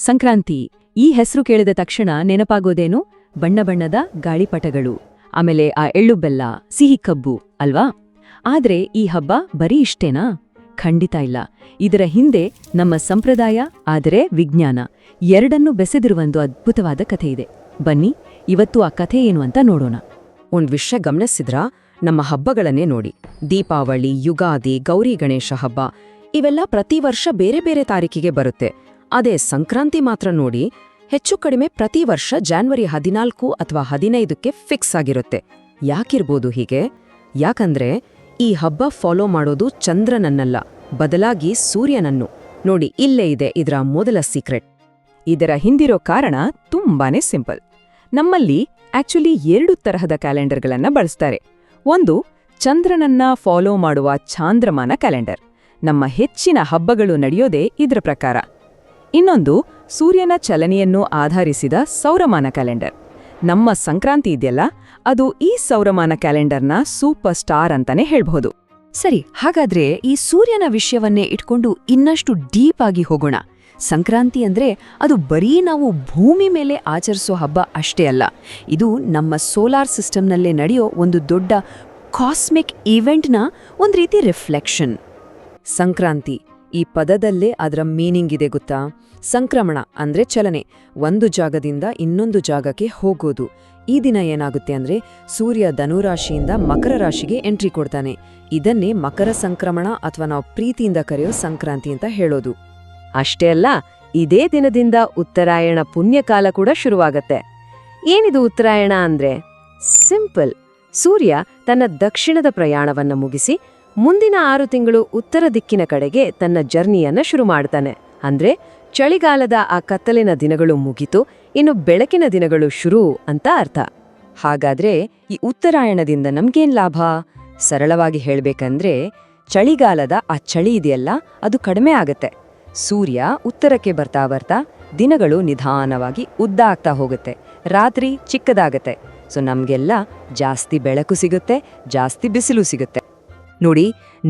ಸಂಕ್ರಾಂತಿ. ಈ ಹೆಸರು ಕೇಳಿದ ತಕ್ಷಣ ನೆನಪಾಗೋದೇನು? ಬಣ್ಣ ಬಣ್ಣದ ಗಾಳಿಪಟಗಳು, ಆಮೇಲೆ ಆ ಎಳ್ಳು ಬೆಲ್ಲ, ಸಿಹಿ ಕಬ್ಬು, ಅಲ್ವಾ? ಆದ್ರೆ ಈ ಹಬ್ಬ ಬರೀ ಇಷ್ಟೇನಾ? ಖಂಡಿತ ಇಲ್ಲ. ಇದರ ಹಿಂದೆ ನಮ್ಮ ಸಂಪ್ರದಾಯ, ಆದರೆ ವಿಜ್ಞಾನ. ಎರಡನ್ನೂ ಬೆಸೆದಿರುವೊಂದು ಅದ್ಭುತವಾದ ಕಥೆ ಇದೆ ಬನ್ನಿ, ಇವತ್ತು ಆ ಕಥೆ ಏನು ಅಂತ ನೋಡೋಣ. ಒಂದ್ ವಿಷಯ ಗಮನಿಸಿದ್ರ? ನಮ್ಮ ಹಬ್ಬಗಳನ್ನೇ ನೋಡಿ. ದೀಪಾವಳಿ, ಯುಗಾದಿ, ಗೌರಿ ಗಣೇಶ ಹಬ್ಬ, ಇವೆಲ್ಲ ಪ್ರತಿ ವರ್ಷ ಬೇರೆ ಬೇರೆ ತಾರೀಕಿಗೆ ಬರುತ್ತೆ. ಅದೇ ಸಂಕ್ರಾಂತಿ ಮಾತ್ರ ನೋಡಿ ಹೆಚ್ಚು ಕಡಿಮೆ ಪ್ರತಿ ವರ್ಷ ಜಾನ್ವರಿ ಹದಿನಾಲ್ಕು ಅಥವಾ ಹದಿನೈದಕ್ಕೆ ಫಿಕ್ಸ್ ಆಗಿರುತ್ತೆ. ಯಾಕಿರ್ಬೋದು ಹೀಗೆ? ಯಾಕಂದ್ರೆ ಈ ಹಬ್ಬ ಫಾಲೋ ಮಾಡೋದು ಚಂದ್ರನನ್ನಲ್ಲ, ಬದಲಾಗಿ ಸೂರ್ಯನನ್ನು. ನೋಡಿ, ಇಲ್ಲೇ ಇದೆ ಇದರ ಮೊದಲ ಸೀಕ್ರೆಟ್. ಇದರ ಹಿಂದಿರೋ ಕಾರಣ ತುಂಬಾನೇ ಸಿಂಪಲ್. ನಮ್ಮಲ್ಲಿ ಆಕ್ಚುಲಿ ಎರಡು ತರಹದ ಕ್ಯಾಲೆಂಡರ್ಗಳನ್ನ ಬಳಸ್ತಾರೆ. ಒಂದು, ಚಂದ್ರನನ್ನ ಫಾಲೋ ಮಾಡುವ ಚಾಂದ್ರಮಾನ ಕ್ಯಾಲೆಂಡರ್. ನಮ್ಮ ಹೆಚ್ಚಿನ ಹಬ್ಬಗಳು ನಡೆಯೋದೇ ಇದರ ಪ್ರಕಾರ. ಇನ್ನೊಂದು, ಸೂರ್ಯನ ಚಲನೆಯನ್ನು ಆಧರಿಸಿದ ಸೌರಮಾನ ಕ್ಯಾಲೆಂಡರ್. ನಮ್ಮ ಸಂಕ್ರಾಂತಿ ಇದೆಯಲ್ಲ, ಅದು ಈ ಸೌರಮಾನ ಕ್ಯಾಲೆಂಡರ್ನ ಸೂಪರ್ ಸ್ಟಾರ್ ಅಂತಾನೆ ಹೇಳ್ಬಹುದು. ಸರಿ, ಹಾಗಾದ್ರೆ ಈ ಸೂರ್ಯನ ವಿಷಯವನ್ನೇ ಇಟ್ಕೊಂಡು ಇನ್ನಷ್ಟು ಡೀಪ್ ಆಗಿ ಹೋಗೋಣ. ಸಂಕ್ರಾಂತಿ ಅಂದ್ರೆ ಅದು ಬರೀ ನಾವು ಭೂಮಿ ಮೇಲೆ ಆಚರಿಸೋ ಹಬ್ಬ ಅಷ್ಟೇ ಅಲ್ಲ, ಇದು ನಮ್ಮ ಸೋಲಾರ್ ಸಿಸ್ಟಮ್ನಲ್ಲೇ ನಡೆಯೋ ಒಂದು ದೊಡ್ಡ ಕಾಸ್ಮಿಕ್ ಈವೆಂಟ್ನ ಒಂದು ರೀತಿ ರಿಫ್ಲೆಕ್ಷನ್. ಸಂಕ್ರಾಂತಿ ಈ ಪದದಲ್ಲೇ ಅದರ ಮೀನಿಂಗ್ ಇದೆ ಗೊತ್ತಾ? ಸಂಕ್ರಮಣ ಅಂದ್ರೆ ಚಲನೆ. ಒಂದು ಜಾಗದಿಂದ ಇನ್ನೊಂದು ಜಾಗಕ್ಕೆ ಹೋಗೋದು. ಈ ದಿನ ಏನಾಗುತ್ತೆ ಅಂದ್ರೆ ಸೂರ್ಯ ಧನುರಾಶಿಯಿಂದ ಮಕರ ರಾಶಿಗೆ ಎಂಟ್ರಿ ಕೊಡ್ತಾನೆ. ಇದನ್ನೇ ಮಕರ ಸಂಕ್ರಮಣ ಅಥವಾ ನಾವು ಪ್ರೀತಿಯಿಂದ ಕರೆಯೋ ಸಂಕ್ರಾಂತಿ ಅಂತ ಹೇಳೋದು. ಅಷ್ಟೇ ಅಲ್ಲ, ಇದೇ ದಿನದಿಂದ ಉತ್ತರಾಯಣ ಪುಣ್ಯಕಾಲ ಕೂಡ ಶುರುವಾಗತ್ತೆ. ಏನಿದು ಉತ್ತರಾಯಣ ಅಂದ್ರೆ? ಸಿಂಪಲ್. ಸೂರ್ಯ ತನ್ನ ದಕ್ಷಿಣದ ಪ್ರಯಾಣವನ್ನ ಮುಗಿಸಿ ಮುಂದಿನ ಆರು ತಿಂಗಳು ಉತ್ತರ ದಿಕ್ಕಿನ ಕಡೆಗೆ ತನ್ನ ಜರ್ನಿಯನ್ನ ಶುರು ಮಾಡ್ತಾನೆ. ಅಂದ್ರೆ ಚಳಿಗಾಲದ ಆ ಕತ್ತಲಿನ ದಿನಗಳು ಮುಗಿತು, ಇನ್ನು ಬೆಳಕಿನ ದಿನಗಳು ಶುರು ಅಂತ ಅರ್ಥ. ಹಾಗಾದ್ರೆ ಈ ಉತ್ತರಾಯಣದಿಂದ ನಮ್ಗೇನ್ ಲಾಭ? ಸರಳವಾಗಿ ಹೇಳ್ಬೇಕಂದ್ರೆ ಚಳಿಗಾಲದ ಆ ಚಳಿ ಇದೆಯಲ್ಲ, ಅದು ಕಡಿಮೆ ಆಗತ್ತೆ. ಸೂರ್ಯ ಉತ್ತರಕ್ಕೆ ಬರ್ತಾ ಬರ್ತಾ ದಿನಗಳು ನಿಧಾನವಾಗಿ ಉದ್ದ ಆಗ್ತಾ ಹೋಗುತ್ತೆ. ರಾತ್ರಿ ಚಿಕ್ಕದಾಗತ್ತೆ. ಸೊ ನಮ್ಗೆಲ್ಲ ಜಾಸ್ತಿ ಬೆಳಕು ಸಿಗುತ್ತೆ, ಜಾಸ್ತಿ ಬಿಸಿಲು ಸಿಗುತ್ತೆ. ನೋಡಿ,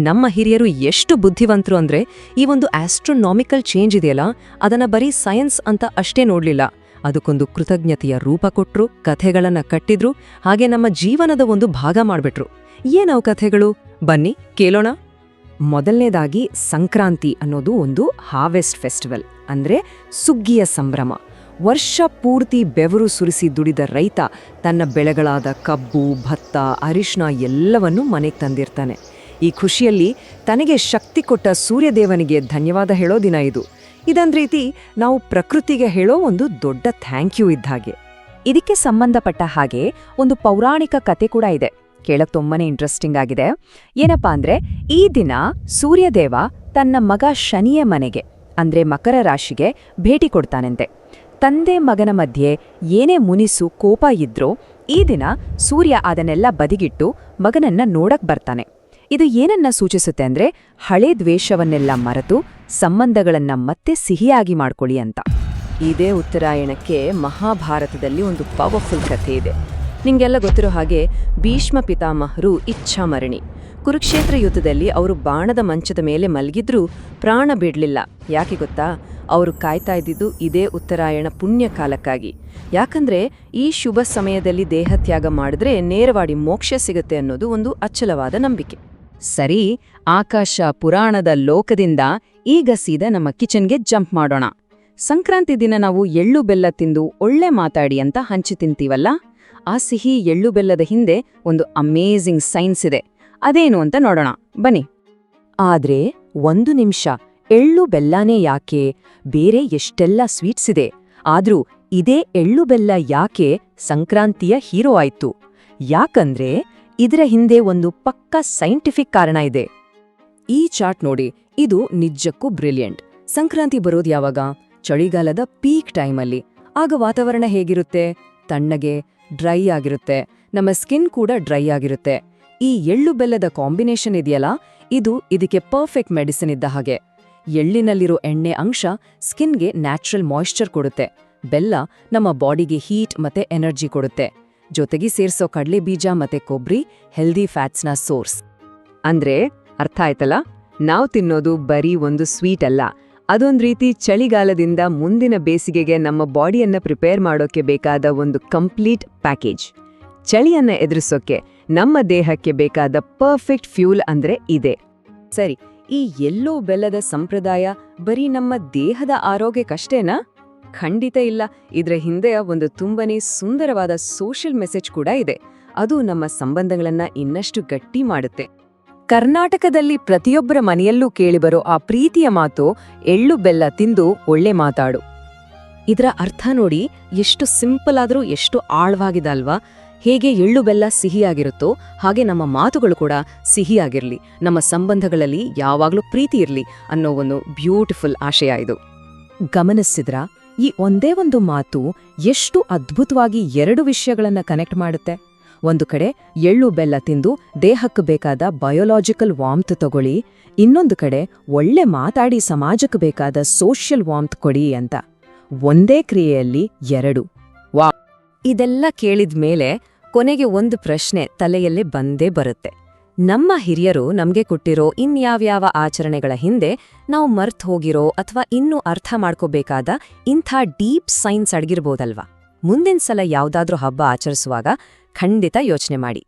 ನಮ್ಮ ಹಿರಿಯರು ಎಷ್ಟು ಬುದ್ಧಿವಂತರು ಅಂದರೆ ಈ ಒಂದು ಆಸ್ಟ್ರೋನಾಮಿಕಲ್ ಚೇಂಜ್ ಇದೆಯಲ್ಲ, ಅದನ್ನು ಬರೀ ಸೈನ್ಸ್ ಅಂತ ಅಷ್ಟೇ ನೋಡಲಿಲ್ಲ. ಅದಕ್ಕೊಂದು ಕೃತಜ್ಞತೆಯ ರೂಪ ಕೊಟ್ಟರು ಕಥೆಗಳನ್ನು ಕಟ್ಟಿದ್ರು, ಹಾಗೆ ನಮ್ಮ ಜೀವನದ ಒಂದು ಭಾಗ ಮಾಡಿಬಿಟ್ರು. ಏನವು ಕಥೆಗಳು? ಬನ್ನಿ, ಕೇಳೋಣ. ಮೊದಲನೇದಾಗಿ ಸಂಕ್ರಾಂತಿ ಅನ್ನೋದು ಒಂದು ಹಾರ್ವೆಸ್ಟ್ ಫೆಸ್ಟಿವಲ್ ಅಂದರೆ ಸುಗ್ಗಿಯ ಸಂಭ್ರಮ. ವರ್ಷ ಪೂರ್ತಿ ಬೆವರು ಸುರಿಸಿ ದುಡಿದ ರೈತ ತನ್ನ ಬೆಳೆಗಳಾದ ಕಬ್ಬು, ಭತ್ತ ಅರಿಶಿನ ಎಲ್ಲವನ್ನೂ ಮನೆಗೆ ತಂದಿರ್ತಾನೆ. ಈ ಖುಷಿಯಲ್ಲಿ ತನಗೆ ಶಕ್ತಿ ಕೊಟ್ಟ ಸೂರ್ಯದೇವನಿಗೆ ಧನ್ಯವಾದ ಹೇಳೋ ದಿನ ಇದು. ಇದೊಂದು ರೀತಿ ನಾವು ಪ್ರಕೃತಿಗೆ ಹೇಳೋ ಒಂದು ದೊಡ್ಡ ಥ್ಯಾಂಕ್ ಯು ಇದ್ದ ಹಾಗೆ. ಇದಕ್ಕೆ ಸಂಬಂಧಪಟ್ಟ ಹಾಗೆ ಒಂದು ಪೌರಾಣಿಕ ಕತೆ ಕೂಡ ಇದೆ. ಕೇಳಕ್ ತುಂಬಾನೇ ಇಂಟ್ರೆಸ್ಟಿಂಗ್ ಆಗಿದೆ. ಏನಪ್ಪಾ ಅಂದ್ರೆ, ಈ ದಿನ ಸೂರ್ಯದೇವ ತನ್ನ ಮಗ ಶನಿಯ ಮನೆಗೆ, ಅಂದ್ರೆ ಮಕರ ರಾಶಿಗೆ ಭೇಟಿ ಕೊಡ್ತಾನಂತೆ. ತಂದೆ ಮಗನ ಮಧ್ಯೆ ಏನೇ ಮುನಿಸು ಕೋಪ ಇದ್ರೂ ಈ ದಿನ ಸೂರ್ಯ ಅದನ್ನೆಲ್ಲ ಬದಿಗಿಟ್ಟು ಮಗನನ್ನ ನೋಡಕ್ ಬರ್ತಾನೆ. ಇದು ಏನನ್ನ ಸೂಚಿಸುತ್ತೆ ಅಂದ್ರೆ ಹಳೆ ದ್ವೇಷವನ್ನೆಲ್ಲ ಮರೆತು ಸಂಬಂಧಗಳನ್ನ ಮತ್ತೆ ಸಿಹಿಯಾಗಿ ಮಾಡ್ಕೊಳ್ಳಿ ಅಂತ. ಇದೇ ಉತ್ತರಾಯಣಕ್ಕೆ ಮಹಾಭಾರತದಲ್ಲಿ ಒಂದು ಪವರ್ಫುಲ್ ಕಥೆ ಇದೆ. ನಿಮಗೆಲ್ಲ ಗೊತ್ತಿರೋ ಹಾಗೆ ಭೀಷ್ಮ ಪಿತಾಮಹರು ಇಚ್ಛಾಮರಣಿ. ಕುರುಕ್ಷೇತ್ರ ಯುದ್ಧದಲ್ಲಿ ಅವರು ಬಾಣದ ಮಂಚದ ಮೇಲೆ ಮಲಗಿದ್ರೂ ಪ್ರಾಣ ಬಿಡಲಿಲ್ಲ. ಯಾಕೆ ಗೊತ್ತಾ? ಅವರು ಕಾಯ್ತಾ ಇದ್ದಿದ್ದು ಇದೇ ಉತ್ತರಾಯಣ ಪುಣ್ಯ ಕಾಲಕ್ಕಾಗಿ. ಯಾಕಂದ್ರೆ ಈ ಶುಭ ಸಮಯದಲ್ಲಿ ದೇಹತ್ಯಾಗ ಮಾಡಿದ್ರೆ ನೇರವಾಡಿ ಮೋಕ್ಷ ಸಿಗುತ್ತೆ ಅನ್ನೋದು ಒಂದು ಅಚ್ಚಲವಾದ ನಂಬಿಕೆ. ಸರಿ, ಆಕಾಶ ಪುರಾಣದ ಲೋಕದಿಂದ ಈಗ ಸೀದಾ ನಮ್ಮ ಕಿಚನ್ಗೆ ಜಂಪ್ ಮಾಡೋಣ. ಸಂಕ್ರಾಂತಿ ದಿನ ನಾವು ಎಳ್ಳು ಬೆಲ್ಲ ತಿಂದು ಒಳ್ಳೆ ಮಾತಾಡಿ ಅಂತ ಹಂಚಿ ತಿಂತೀವಲ್ಲ? ಆ ಸಿಹಿ ಎಳ್ಳು ಬೆಲ್ಲದ ಹಿಂದೆ ಒಂದು ಅಮೇಝಿಂಗ್ ಸೈನ್ಸ್ ಇದೆ. ಅದೇನು ಅಂತ ನೋಡೋಣ. ಬನ್ನಿ. ಆದ್ರೆ ಒಂದು ನಿಮಿಷ, ಎಳ್ಳು ಬೆಲ್ಲನೇ ಯಾಕೆ? ಬೇರೆ ಎಷ್ಟೆಲ್ಲ ಸ್ವೀಟ್ಸ್ ಇದೆ. ಆದ್ರೂ ಇದೇ ಎಳ್ಳು ಬೆಲ್ಲ ಯಾಕೆ ಸಂಕ್ರಾಂತಿಯ ಹೀರೋ ಆಯ್ತು? ಯಾಕಂದ್ರೆ ಇದರ ಹಿಂದೆ ಒಂದು ಪಕ್ಕಾ ಸೈಂಟಿಫಿಕ್ ಕಾರಣ ಇದೆ. ಈ ಚಾರ್ಟ್ ನೋಡಿ, ಇದು ನಿಜಕ್ಕೂ ಬ್ರಿಲಿಯಂಟ್ ಸಂಕ್ರಾಂತಿ ಬರೋದು ಯಾವಾಗ? ಚಳಿಗಾಲದ ಪೀಕ್ ಟೈಮಲ್ಲಿ ಆಗ ವಾತಾವರಣ ಹೇಗಿರುತ್ತೆ? ತಣ್ಣಗೆ ಡ್ರೈ ಆಗಿರುತ್ತೆ. ನಮ್ಮ ಸ್ಕಿನ್ ಕೂಡ ಡ್ರೈ ಆಗಿರುತ್ತೆ. ಈ ಎಳ್ಳು ಬೆಲ್ಲದ ಕಾಂಬಿನೇಷನ್ ಇದೆಯಲ್ಲ? ಇದು ಇದಕ್ಕೆ ಪರ್ಫೆಕ್ಟ್ ಮೆಡಿಸಿನ್ ಇದ್ದ ಹಾಗೆ. ಎಳ್ಳಿನಲ್ಲಿರೋ ಎಣ್ಣೆ ಅಂಶ ಸ್ಕಿನ್ಗೆ ನ್ಯಾಚುರಲ್ ಮಾಯಿಶ್ಚರ್ ಕೊಡುತ್ತೆ. ಬೆಲ್ಲ ನಮ್ಮ ಬಾಡಿಗೆ ಹೀಟ್ ಮತ್ತೆ ಎನರ್ಜಿ ಕೊಡುತ್ತೆ. ಜೊತೆಗೆ ಸೇರ್ಸೋ ಕಡಲೆ ಬೀಜ ಮತ್ತೆ ಕೊಬ್ಬರಿ ಹೆಲ್ದಿ ಫ್ಯಾಟ್ಸ್ನ ಸೋರ್ಸ್ ಅಂದ್ರೆ, ಅರ್ಥ ಆಯ್ತಲ್ಲ? ನಾವು ತಿನ್ನೋದು ಬರೀ ಒಂದು ಸ್ವೀಟ್ ಅಲ್ಲ. ಅದೊಂದು ರೀತಿ ಚಳಿಗಾಲದಿಂದ ಮುಂದಿನ ಬೇಸಿಗೆಗೆ ನಮ್ಮ ಬಾಡಿಯನ್ನ ಪ್ರಿಪೇರ್ ಮಾಡೋಕೆ ಬೇಕಾದ ಒಂದು ಕಂಪ್ಲೀಟ್ ಪ್ಯಾಕೇಜ್ ಚಳಿಯನ್ನ ಎದುರಿಸೋಕೆ ನಮ್ಮ ದೇಹಕ್ಕೆ ಬೇಕಾದ ಪರ್ಫೆಕ್ಟ್ ಫ್ಯೂಲ್ ಅಂದ್ರೆ ಇದೆ. ಸರಿ, ಈ ಎಲ್ಲೋ ಬೆಲ್ಲದ ಸಂಪ್ರದಾಯ ಬರೀ ನಮ್ಮ ದೇಹದ ಆರೋಗ್ಯಕ್ಕಷ್ಟೇನಾ? ಖಂಡಿತ ಇಲ್ಲ. ಇದರ ಹಿಂದೆ ಒಂದು ತುಂಬನೇ ಸುಂದರವಾದ ಸೋಷಿಯಲ್ ಮೆಸೇಜ್ ಕೂಡ ಇದೆ. ಅದು ನಮ್ಮ ಸಂಬಂಧಗಳನ್ನ ಇನ್ನಷ್ಟು ಗಟ್ಟಿ ಮಾಡುತ್ತೆ. ಕರ್ನಾಟಕದಲ್ಲಿ ಪ್ರತಿಯೊಬ್ಬರ ಮನೆಯಲ್ಲೂ ಕೇಳಿಬರೋ ಆ ಪ್ರೀತಿಯ ಮಾತು, ಎಳ್ಳು ಬೆಲ್ಲ ತಿಂದು ಒಳ್ಳೆ ಮಾತಾಡು. ಇದರ ಅರ್ಥ ನೋಡಿ ಎಷ್ಟು ಸಿಂಪಲ್ ಆದ್ರೂ ಎಷ್ಟು ಆಳವಾಗಿದೆ ಅಲ್ವಾ? ಹೇಗೆ ಎಳ್ಳು ಬೆಲ್ಲ ಸಿಹಿಯಾಗಿರುತ್ತೋ, ಹಾಗೆ ನಮ್ಮ ಮಾತುಗಳು ಕೂಡ ಸಿಹಿಯಾಗಿರಲಿ. ನಮ್ಮ ಸಂಬಂಧಗಳಲ್ಲಿ ಯಾವಾಗಲೂ ಪ್ರೀತಿ ಇರಲಿ ಅನ್ನೋ ಒಂದು ಬ್ಯೂಟಿಫುಲ್ ಆಶಯ ಇದು. ಗಮನಿಸಿದ್ರ? ಈ ಒಂದೇ ಒಂದು ಮಾತು ಎಷ್ಟು ಅದ್ಭುತವಾಗಿ ಎರಡು ವಿಷಯಗಳನ್ನು ಕನೆಕ್ಟ್ ಮಾಡುತ್ತೆ. ಒಂದು ಕಡೆ ಎಳ್ಳು ಬೆಲ್ಲ ತಿಂದು ದೇಹಕ್ಕೆ ಬೇಕಾದ ಬಯೋಲಾಜಿಕಲ್ ವಾಮ್ತ್ ತಗೊಳ್ಳಿ, ಇನ್ನೊಂದು ಕಡೆ ಒಳ್ಳೆ ಮಾತಾಡಿ ಸಮಾಜಕ್ಕೆ ಬೇಕಾದ ಸೋಷಿಯಲ್ ವಾಮ್ತ್ ಕೊಡಿ ಅಂತ. ಒಂದೇ ಕ್ರಿಯೆಯಲ್ಲಿ ಎರಡು. ವಾ ಇದೆಲ್ಲ ಕೇಳಿದ್ಮೇಲೆ ಕೊನೆಗೆ ಒಂದು ಪ್ರಶ್ನೆ ತಲೆಯಲ್ಲಿ ಬಂದೇ ಬರುತ್ತೆ. ನಮ್ಮ ಹಿರಿಯರು ನಮಗೆ ಕೊಟ್ಟಿರೋ ಇನ್ಯಾವ್ಯಾವ ಆಚರಣೆಗಳ ಹಿಂದೆ ನಾವು ಮರ್ತ್ ಹೋಗಿರೋ ಅಥವಾ ಇನ್ನೂ ಅರ್ಥ ಮಾಡ್ಕೋಬೇಕಾದ ಇಂಥ ಡೀಪ್ ಸೈನ್ಸ್ ಅಡಗಿರ್ಬೋದಲ್ವಾ? ಮುಂದಿನ ಸಲ ಯಾವುದಾದ್ರೂ ಹಬ್ಬ ಆಚರಿಸುವಾಗ ಖಂಡಿತ ಯೋಚನೆ ಮಾಡಿ.